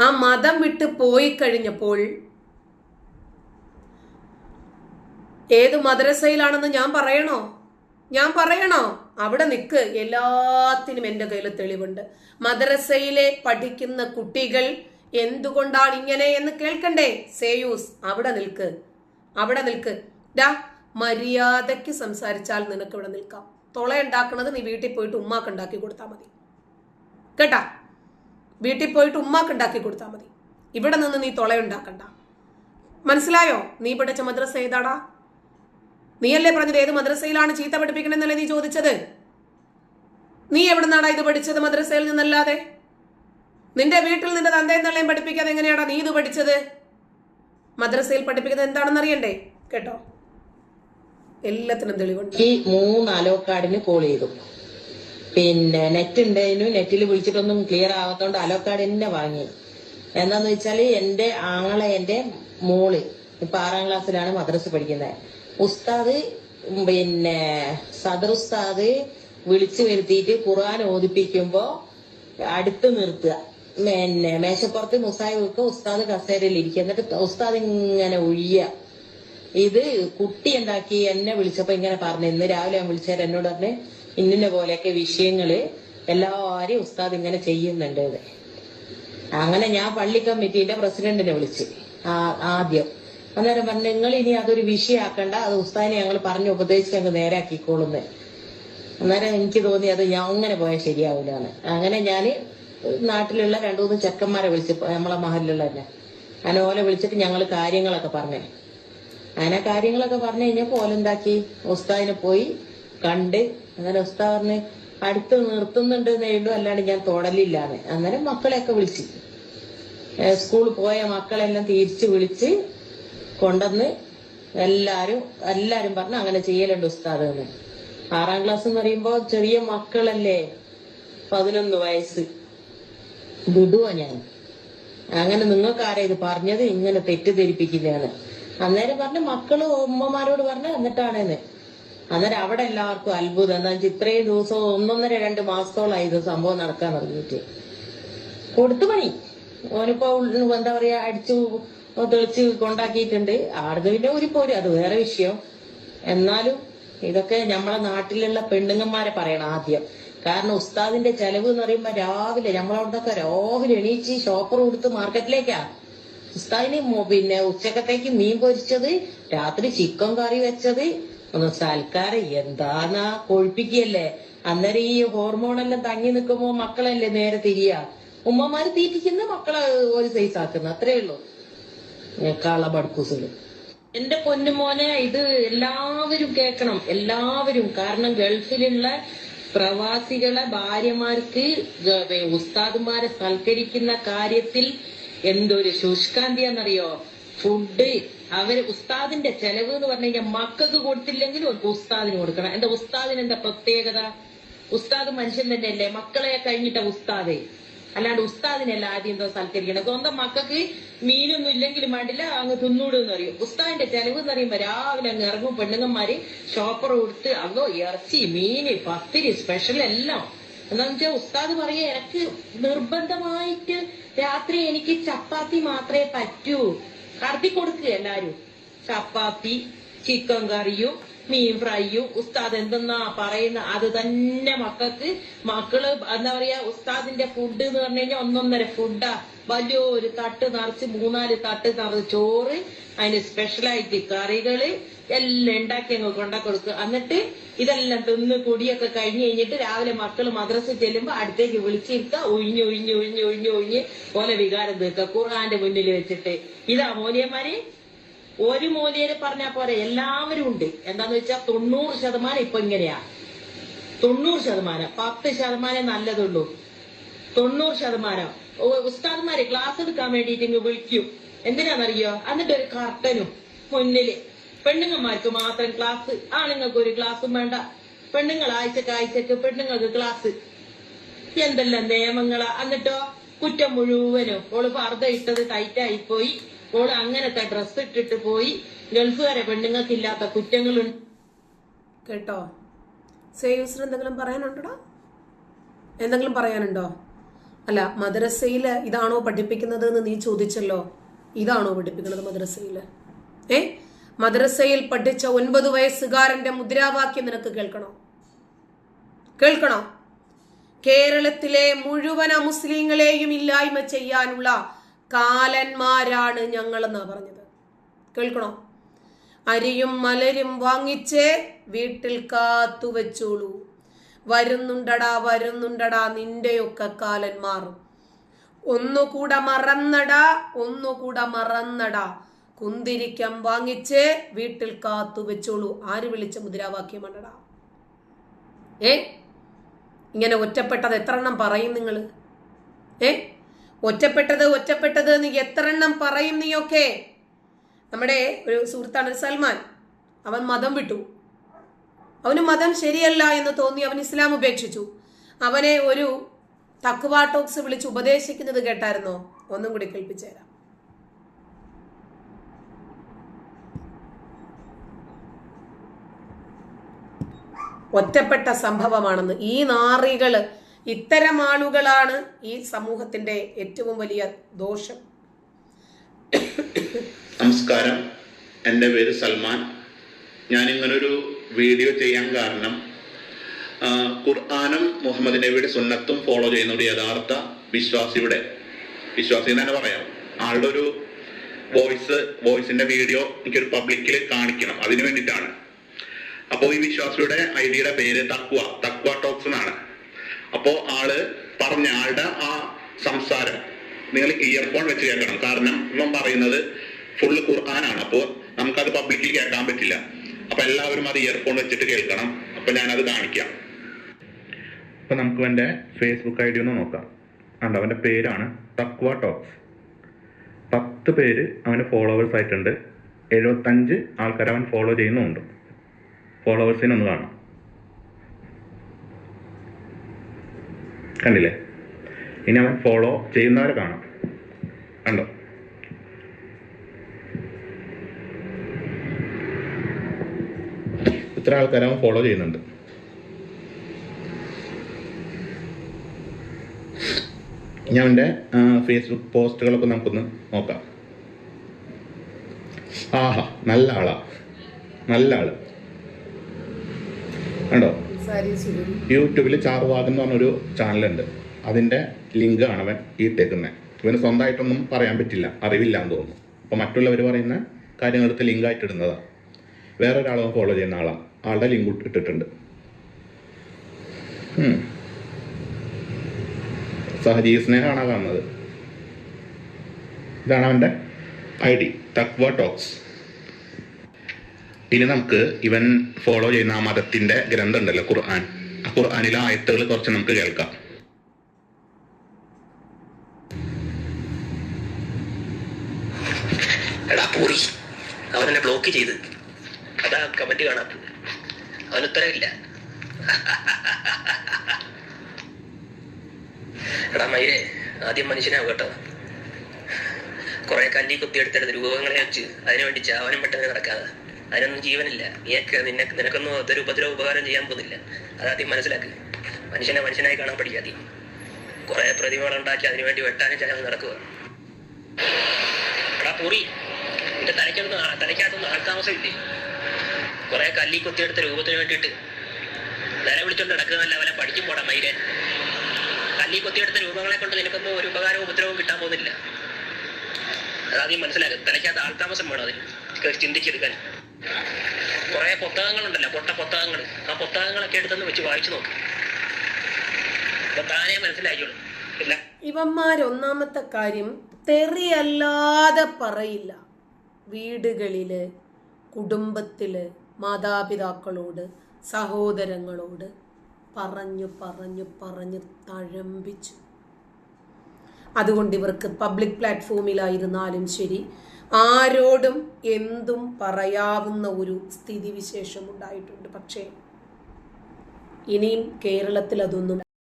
ആ മതം വിട്ട് പോയി കഴിഞ്ഞപ്പോൾ ഏത് മദ്രസയിലാണെന്ന് ഞാൻ പറയണോ? ഞാൻ പറയണോ? അവിടെ നിൽക്ക് എല്ലാത്തിനും എന്റെ കയ്യിൽ തെളിവുണ്ട്. മദ്രസയിലെ പഠിക്കുന്ന കുട്ടികൾ എന്തുകൊണ്ടാണ് ഇങ്ങനെ എന്ന് കേൾക്കണ്ടേ? സേയൂസ് അവിടെ നിൽക്ക്. അവിടെ നിൽക്ക്. ഡാ മര്യാദയ്ക്ക് സംസാരിച്ചാൽ നിനക്ക് ഇവിടെ നിൽക്കാം. തൊള ഉണ്ടാക്കുന്നത് നീ വീട്ടിൽ പോയിട്ട് ഉമ്മാക്ക് ഉണ്ടാക്കി കൊടുത്താൽ മതി. കേട്ടാ? വീട്ടിൽ പോയിട്ട് ഉമ്മാക്ക് ഉണ്ടാക്കി കൊടുത്താൽ മതി. ഇവിടെ നിന്ന് നീ തൊള ഉണ്ടാക്കണ്ട. മനസ്സിലായോ? നീ പഠിച്ച മദ്രസ ഏതാടാ? നീയല്ലേ പറഞ്ഞത് ഏത് മദ്രസയിലാണ് ചീത്ത പഠിപ്പിക്കണമെന്നല്ലേ നീ ചോദിച്ചത്? നീ എവിടെ നിന്നാടാ ഇത് പഠിച്ചത് മദ്രസയിൽ നിന്നല്ലാതെ? നിന്റെ വീട്ടിൽ നിന്റെ തന്തയും നിന്നല്ലേ പഠിപ്പിക്കാതെ എങ്ങനെയാടാ നീ ഇത് പഠിച്ചത്? മദ്രസയിൽ പഠിപ്പിക്കുന്നത് എന്താണെന്ന് അറിയണ്ടേ? കേട്ടോ? എല്ലാത്തിനും തെളിവുണ്ട്. ഈ മൂന്ന് അലോക്കാടിന് കോൾ ചെയ്തു. പിന്നെ നെറ്റ് ഉണ്ടായിരുന്നു നെറ്റിൽ വിളിച്ചിട്ടൊന്നും ക്ലിയർ ആവാത്തോണ്ട് അലോ കാർഡ് തന്നെ വാങ്ങി എന്താന്ന് വെച്ചാൽ എന്റെ ആങ്ങളെ എന്റെ മോൾ ഇപ്പൊ ആറാം ക്ലാസ്സിലാണ് മദ്രസ് പഠിക്കുന്നത് ഉസ്താദ് പിന്നെ സദർ ഉസ്താദ് വിളിച്ചു വരുത്തിയിട്ട് ഖുർആൻ ഓദിപ്പിക്കുമ്പോ അടുത്ത് നിർത്തുക. പിന്നെ മേശപ്പുറത്ത് മുസായി വെക്കുക ഉസ്താദ് കസേരയിൽ ഇരിക്കുക. എന്നിട്ട് ഉസ്താദ് ഇങ്ങനെ ഒഴിയുക ഇത് കുട്ടി എന്താക്കി എന്നെ വിളിച്ചപ്പോ ഇങ്ങനെ പറഞ്ഞു ഇന്ന് രാവിലെ ഞാൻ വിളിച്ചാൽ എന്നോട് പറഞ്ഞ് ഇന്നിനെ പോലെയൊക്കെ വിഷയങ്ങൾ എല്ലാരും ഉസ്താദ് ഇങ്ങനെ ചെയ്യുന്നുണ്ട് അങ്ങനെ ഞാൻ പള്ളി കമ്മിറ്റിന്റെ പ്രസിഡന്റിനെ വിളിച്ച് ആദ്യം. അന്നേരം പറഞ്ഞു നിങ്ങൾ ഇനി അതൊരു വിഷയമാക്കണ്ട അത് ഉസ്താദിനെ ഞങ്ങൾ പറഞ്ഞു ഉപദേശിച്ച് അങ്ങ് നേരാക്കിക്കോളുന്ന് അന്നേരം എനിക്ക് തോന്നി അത് ഞാൻ അങ്ങനെ പോയാൽ ശരിയാവില്ലാന്ന് അങ്ങനെ ഞാൻ നാട്ടിലുള്ള രണ്ടു മൂന്ന് ചെക്കന്മാരെ വിളിച്ച് നമ്മളെ മഹലിലുള്ള തന്നെ. അങ്ങനെ ഓലെ വിളിച്ചിട്ട് ഞങ്ങൾ കാര്യങ്ങളൊക്കെ പറഞ്ഞേ. അങ്ങനെ കാര്യങ്ങളൊക്കെ പറഞ്ഞു കഴിഞ്ഞപ്പോ ഓലെന്താക്കി? ഉസ്താദിനെ പോയി കണ്ട് അങ്ങനെ ഉസ്താദ് പറഞ്ഞ് അടുത്ത് നിർത്തുന്നുണ്ട് എന്നുള്ളൂ അല്ലാണ്ട് ഞാൻ തൊടലില്ലാന്ന്. അന്നേരം മക്കളെയൊക്കെ വിളിച്ച്. സ്കൂളിൽ പോയ മക്കളെല്ലാം തിരിച്ചു വിളിച്ച് കൊണ്ടുവന്ന് എല്ലാരും എല്ലാരും പറഞ്ഞു അങ്ങനെ ചെയ്യലുണ്ട് ഉസ്താദ് ആറാം ക്ലാസ് എന്ന് പറയുമ്പോ ചെറിയ മക്കളല്ലേ പതിനൊന്ന് വയസ്സ്. വിടുവാ ഞാൻ. അങ്ങനെ നിങ്ങൾക്ക് ആരാ ഇത് പറഞ്ഞത്? ഇങ്ങനെ തെറ്റിദ്ധരിപ്പിക്കുന്നതാണ് അന്നേരം പറഞ്ഞ മക്കൾ ഉമ്മമാരോട് പറഞ്ഞ എന്നിട്ടാണെന്ന് അന്നേരം അവിടെ എല്ലാവർക്കും അത്ഭുതം. എന്താ വെച്ചാൽ ഇത്രയും ദിവസവും ഒന്നൊന്നര രണ്ട് മാസത്തോളായി ഇത് സംഭവം നടക്കാൻ തുടങ്ങിയിട്ട്. കൊടുത്തു പണി. ഓനിപ്പോ എന്താ പറയാ അടിച്ചു തെളിച്ച് കൊണ്ടാക്കിയിട്ടുണ്ട്. ആടുന്ന് പിന്നെ പോരും. അത് വേറെ വിഷയം. എന്നാലും ഇതൊക്കെ നമ്മളെ നാട്ടിലുള്ള പെണ്ണുങ്ങന്മാരെ പറയണം ആദ്യം. കാരണം ഉസ്താദിന്റെ ചെലവ് എന്ന് പറയുമ്പോ രാവിലെ നമ്മളവിടൊക്കെ രാവിലെ എണീച്ച് ഷോപ്പർ കൊടുത്ത് മാർക്കറ്റിലേക്കാ. ഉസ്താദിന് പിന്നെ ഉച്ചക്കത്തേക്ക് മീൻ പൊരിച്ചത് രാത്രി ചിക്കൻ കറി വെച്ചത് ഒന്ന് സൽക്കാരം എന്താന്നാ കൊഴിപ്പിക്കല്ലേ അന്നേരം ഈ ഹോർമോണെല്ലാം തങ്ങി നിൽക്കുമ്പോ മക്കളല്ലേ നേരെ തിരിയ? ഉമ്മമാര് തീറ്റിക്കുന്ന മക്കളെ ഒരു സൈസ് ആക്കുന്ന അത്രേ ഉള്ളൂ. കളബഡ്കൂസുകൾ എന്റെ പൊന്നുമോനെ ഇത് എല്ലാവരും കേൾക്കണം എല്ലാവരും. കാരണം ഗൾഫിലുള്ള പ്രവാസികളെ ഭാര്യമാർക്ക് ഉസ്താദുമാരെ സൽക്കരിക്കുന്ന കാര്യത്തിൽ എന്തൊരു ശുഷ്കാന്തി എന്നറിയോ ഫുഡ് അവർ ഉസ്താദിന്റെ ചെലവ് എന്ന് പറഞ്ഞു കഴിഞ്ഞാൽ മക്കൾക്ക് കൊടുത്തില്ലെങ്കിലും ഉസ്താദിന് കൊടുക്കണം. എന്താ ഉസ്താദിന് എന്താ പ്രത്യേകത? ഉസ്താദ് മനുഷ്യൻ തന്നെയല്ലേ? മക്കളെ കഴിഞ്ഞിട്ട ഉസ്താദേ. അല്ലാണ്ട് ഉസ്താദിനല്ല ആദ്യം എന്തോ സൽക്കരിക്കണം സ്വന്തം മക്കൾക്ക് മീനൊന്നും ഇല്ലെങ്കിലും വേണ്ടില്ല അങ്ങ് തിന്നൂടെന്ന് അറിയും ഉസ്താദിന്റെ ചെലവ് എന്ന് പറയുമ്പോ രാവിലെ അങ്ങ് ഇറങ്ങും. പെണ്ണുങ്ങന്മാര് ഷോപ്പർ കൊടുത്ത് അതോ ഇറച്ചി മീന് പത്തിരി സ്പെഷ്യൽ എല്ലാം. എന്താന്ന് വെച്ചാൽ ഉസ്താദ് പറയാ എനിക്ക് നിർബന്ധമായിട്ട് രാത്രി എനിക്ക് ചപ്പാത്തി മാത്രമേ പറ്റൂ. കടത്തി കൊടുക്കുക എല്ലാരും. ചപ്പാത്തി ചിക്കൻ കറിയും മീൻ ഫ്രൈയും. ഉസ്താദ് എന്തെന്നാ പറയുന്ന അത് തന്നെ മക്കൾക്ക് മക്കൾ എന്താ പറയാ ഉസ്താദിന്റെ ഫുഡ് എന്ന് പറഞ്ഞു കഴിഞ്ഞാൽ ഒന്നൊന്നര ഫുഡാ വലിയൊരു തട്ട് നിറച്ച് മൂന്നാൽ തട്ട് നിറച്ച് ചോറ് അതിന് സ്പെഷ്യലായിട്ട് കറികൾ എല്ലാം ഉണ്ടാക്കി അങ്ങ് കൊണ്ട എന്നിട്ട് ഇതെല്ലാം തിന്ന് കുടിയൊക്കെ കഴിഞ്ഞ് കഴിഞ്ഞിട്ട് രാവിലെ മക്കൾ മദ്രസ ചെല്ലുമ്പോ അടുത്തേക്ക് വിളിച്ചിരുത്ത ഒഴിഞ്ഞ് ഒഴിഞ്ഞ് ഒഴിഞ്ഞ് ഒഴിഞ്ഞ് ഒഴിഞ്ഞ് ഓലെ വികാരം തീർക്കുക. ഖുർആന്റെ മുന്നിൽ വെച്ചിട്ട്. ഇതാ മോലിയന്മാര് ഒരു മോലിയെ പറഞ്ഞാ പോരെ എല്ലാവരും ഉണ്ട്. എന്താന്ന് വെച്ചാൽ തൊണ്ണൂറ് ശതമാനം ഇപ്പൊ ഇങ്ങനെയാ. തൊണ്ണൂറ് ശതമാനം. പത്ത് ശതമാനം നല്ലതുള്ളൂ. തൊണ്ണൂറ് ശതമാനം. ഉസ്താദ്മാര് ക്ലാസ് എടുക്കാൻ വേണ്ടിയിട്ട് ഇങ്ങ് വിളിക്കും. എന്തിനാന്നറിയോ? എന്നിട്ട് ഒരു കർട്ടനും മുന്നിൽ. പെണ്ണുങ്ങന്മാർക്ക് മാത്രം ക്ലാസ് ആണുങ്ങൾക്ക് ഒരു ക്ലാസ്സും വേണ്ട. പെണ്ണുങ്ങൾ ആഴ്ചക്ക് ആഴ്ചക്ക് പെണ്ണുങ്ങൾക്ക് ക്ലാസ് എന്തെല്ലാം നിയമങ്ങളാ? എന്നിട്ടോ? കുറ്റം മുഴുവനും. ഓൾ പർദ്ദ ഇട്ടത് ടൈറ്റായി പോയി. ഓൾ അങ്ങനത്തെ ഡ്രസ് ഇട്ടിട്ട് പോയി. ഗൾഫുകാരെ പെണ്ണുങ്ങൾക്ക് ഇല്ലാത്ത കുറ്റങ്ങളുണ്ട് കേട്ടോ? സേവ്സിന് എന്തെങ്കിലും പറയാനുണ്ടോ എന്തെങ്കിലും പറയാനുണ്ടോ? അല്ല മദ്രസയിൽ ഇതാണോ പഠിപ്പിക്കുന്നത് എന്ന് നീ ചോദിച്ചല്ലോ. ഇതാണോ പഠിപ്പിക്കുന്നത് മദ്രസയിൽ ഏ? മദ്രസയിൽ പഠിച്ച ഒൻപത് വയസ്സുകാരന്റെ മുദ്രാവാക്യം നിനക്ക് കേൾക്കണോ? കേൾക്കണോ? കേരളത്തിലെ മുഴുവൻ മുസ്ലിങ്ങളെയും ഇല്ലായ്മ ചെയ്യാനുള്ള കാലന്മാരാണ് ഞങ്ങളെന്നാ പറഞ്ഞത്. കേൾക്കണോ? അരിയും മലരും വാങ്ങിച്ച് വീട്ടിൽ കാത്തു വെച്ചോളൂ. വരുന്നുണ്ടടാ വരുന്നുണ്ടടാ നിന്റെയൊക്കെ കാലന്മാർ. ഒന്നുകൂടെ മറന്നടാ ഒന്നുകൂടെ മറന്നടാ. കുന്തിരിക്കം വാങ്ങിച്ച് വീട്ടിൽ കാത്തു വെച്ചോളൂ. ആര് വിളിച്ച മുദ്രാവാക്യമാണടാ ഏ? ഇങ്ങനെ ഒറ്റപ്പെട്ടത് എത്ര എണ്ണം പറയും നിങ്ങൾ ഏ? ഒറ്റപ്പെട്ടത് ഒറ്റപ്പെട്ടത് നീ എത്ര എണ്ണം പറയും നീയൊക്കെ? നമ്മുടെ ഒരു സുഹൃത്താണ് സൽമാൻ. അവൻ മതം വിട്ടു. അവന് മതം ശരിയല്ല എന്ന് തോന്നി അവൻ ഇസ്ലാം ഉപേക്ഷിച്ചു. അവനെ ഒരു തക്വാ ടോക്സ് വിളിച്ച് ഉപദേശിക്കുന്നത് കേട്ടായിരുന്നോ? ഒന്നും കൂടി കേൾപ്പിച്ചു തരാം. ഒറ്റപ്പെട്ട സംഭവമാണെന്ന്. ഈ നാറികൾ ഇത്തരം ആളുകളാണ് ഈ സമൂഹത്തിന്റെ ഏറ്റവും വലിയ ദോഷം. നമസ്കാരം. എന്റെ പേര് സൽമാൻ. ഞാൻ ഇങ്ങനൊരു വീഡിയോ ചെയ്യാൻ കാരണം ഖുർആാനും മുഹമ്മദ് നബിയുടെ സുന്നത്തും ഫോളോ ചെയ്യുന്ന ഒരു യഥാർത്ഥ വിശ്വാസിയുടെ വിശ്വാസി എന്ന് തന്നെ പറയാം. ആളുടെ ഒരു വോയിസ് വോയിസിന്റെ വീഡിയോ എനിക്കൊരു പബ്ലിക്കിൽ കാണിക്കണം. അതിനു വേണ്ടിയിട്ടാണ്. അപ്പോൾ ഈ വിശ്വാസിയുടെ ഐ ഡിയുടെ പേര് തക്വ തക്വ ടോക്സ് എന്നാണ്. അപ്പോ ആൾ പറഞ്ഞ ആളുടെ ആ സംസാരം നിങ്ങൾ ഇയർഫോൺ വെച്ച് കേൾക്കണം. കാരണം ഇവൻ പറയുന്നത് ഫുള്ള് ഖുർആനാണ് അപ്പോൾ നമുക്കത് പബ്ലിക്കിൽ കേൾക്കാൻ പറ്റില്ല. അപ്പൊ എല്ലാവരും അത് ഇയർഫോൺ വെച്ചിട്ട് കേൾക്കണം. അപ്പൊ ഞാനത് കാണിക്കാം. അപ്പൊ നമുക്ക് എന്റെ ഫേസ്ബുക്ക് ഐ ഡി ഒന്ന് നോക്കാം. കണ്ടോ അവന്റെ പേരാണ് തക്വ ടോക്സ്. പത്ത് പേര് അവന് ഫോളോവേഴ്സ് ആയിട്ടുണ്ട്. എഴുപത്തഞ്ച് ആൾക്കാർ അവൻ ഫോളോ ചെയ്യുന്നുമുണ്ട് ഫോളോവേഴ്സിനെ ഒന്ന് കാണാം. കണ്ടില്ലേ? ഇനി അവൻ ഫോളോ ചെയ്യുന്നവരെ കാണാം. കണ്ടോ? ഇത്ര ആൾക്കാരെ അവൻ ഫോളോ ചെയ്യുന്നുണ്ട്. ഇനി അവന്റെ ഫേസ്ബുക്ക് പോസ്റ്റുകളൊക്കെ നമുക്കൊന്ന് നോക്കാം. ആഹാ നല്ല ആളാ. നല്ല ആൾ. കണ്ടോ? യൂട്യൂബിൽ ചാറുവാഗ് എന്ന് പറഞ്ഞൊരു ചാനലുണ്ട്. അതിന്റെ ലിങ്കാണ് അവൻ ഇട്ടേക്കുന്നത് ഇവന് സ്വന്തമായിട്ടൊന്നും പറയാൻ പറ്റില്ല. അറിവില്ല എന്ന് തോന്നുന്നു. അപ്പോൾ മറ്റുള്ളവർ പറയുന്ന കാര്യങ്ങളെടുത്ത് ലിങ്കായിട്ട് ഇടുന്നതാണ് വേറെ ഒരാളെ ഫോളോ ചെയ്യുന്ന ആളാണ് ആളുടെ ലിങ്ക് ഇട്ടിട്ടുണ്ട്. സഹജീവ സഹജീവ് സ്നേഹമാണ് കാണുന്നത്. ഇതാണ് അവന്റെ ഐ ഡി. തക്വ ടോക്സ്. ഇനി നമുക്ക് ഇവൻ ഫോളോ ചെയ്യുന്ന ആ മതത്തിന്റെ ഗ്രന്ഥം ഉണ്ടല്ലോ ഖുർആൻ. ആ ഖുർആനിലെ ആയത്തുകൾ കുറച്ച് നമുക്ക് കേൾക്കാം. എടാ പൂറി. അവനെന്നെ ബ്ലോക്ക് ചെയ്ത്. അതാ കമന്റ് കാണാത്തത്. അവൻ ഉത്തരവില്ല എടാ മയിലെ ആദ്യം മനുഷ്യനാവും കേട്ടോ. കുറെ കല്ലി കുത്തിയെടുത്തെടുത്ത് രൂപങ്ങളെ വെച്ച് അതിനുവേണ്ടി ചാവനും പെട്ടെന്ന് നടക്കാതെ. അതിനൊന്നും ജീവനില്ല. നീയൊക്കെ നിന്നെ നിനക്കൊന്നും അതൊരു ഉപദ്രവ ഉപകാരം ചെയ്യാൻ പോകുന്നില്ല. അതാദ്യം മനസ്സിലാക്ക്. മനുഷ്യനെ മനുഷ്യനായി കാണാൻ പഠിക്കാതി കുറെ പ്രതിമകൾ ഉണ്ടാക്കി അതിനുവേണ്ടി വെട്ടാനും ചില നടക്കുക. പൂറി നിന്റെ തലയ്ക്കകത്ത് തലയ്ക്കകത്തൊന്നും ആൾത്താമസം ഇല്ലേ കുറെ കല്ലി കുത്തിയെടുത്ത രൂപത്തിന് വേണ്ടിയിട്ട് നില വിളിച്ചോണ്ട് നടക്കുന്നതല്ല അവനെ പഠിക്കും പോടാ മൈരൻ കല്ലി കുത്തിയെടുത്ത രൂപങ്ങളെ കൊണ്ട് നിനക്കൊന്നും ഒരു ഉപകാരവും ഉപദ്രവവും കിട്ടാൻ പോകുന്നില്ല. അതാദ്യം മനസ്സിലാക്കുക തലയ്ക്കകത്ത് ആൾത്താമസം വേണം അതിന്. ചിന്തിച്ചെടുക്കാൻ. പുസ്തകങ്ങളുണ്ടല്ലോ പൊട്ട പുസ്തകങ്ങൾ ആ പുസ്തകങ്ങളൊക്കെ എടുത്തൊന്ന് വെച്ച് വായിച്ചു നോക്കും. അപ്പൊ താനേ മനസ്സിലാക്കിയോളൂ ഇല്ല ഇവന്മാരൊന്നാമത്തെ കാര്യം തെറിയല്ലാതെ പറയില്ല. വീടുകളിൽ കുടുംബത്തിൽ മാതാപിതാക്കളോട് സഹോദരങ്ങളോട് പറഞ്ഞു പറഞ്ഞു പറഞ്ഞു തഴമ്പിച്ചു അതുകൊണ്ട് ഇവർക്ക് പബ്ലിക് പ്ലാറ്റ്ഫോമിലായിരുന്നാലും ശരി ആരോടും എന്തും പറയാവുന്ന ഒരു സ്ഥിതിവിശേഷം ഉണ്ടായിട്ടുണ്ട് പക്ഷേ ഇനിയും കേരളത്തിൽ അതൊന്നും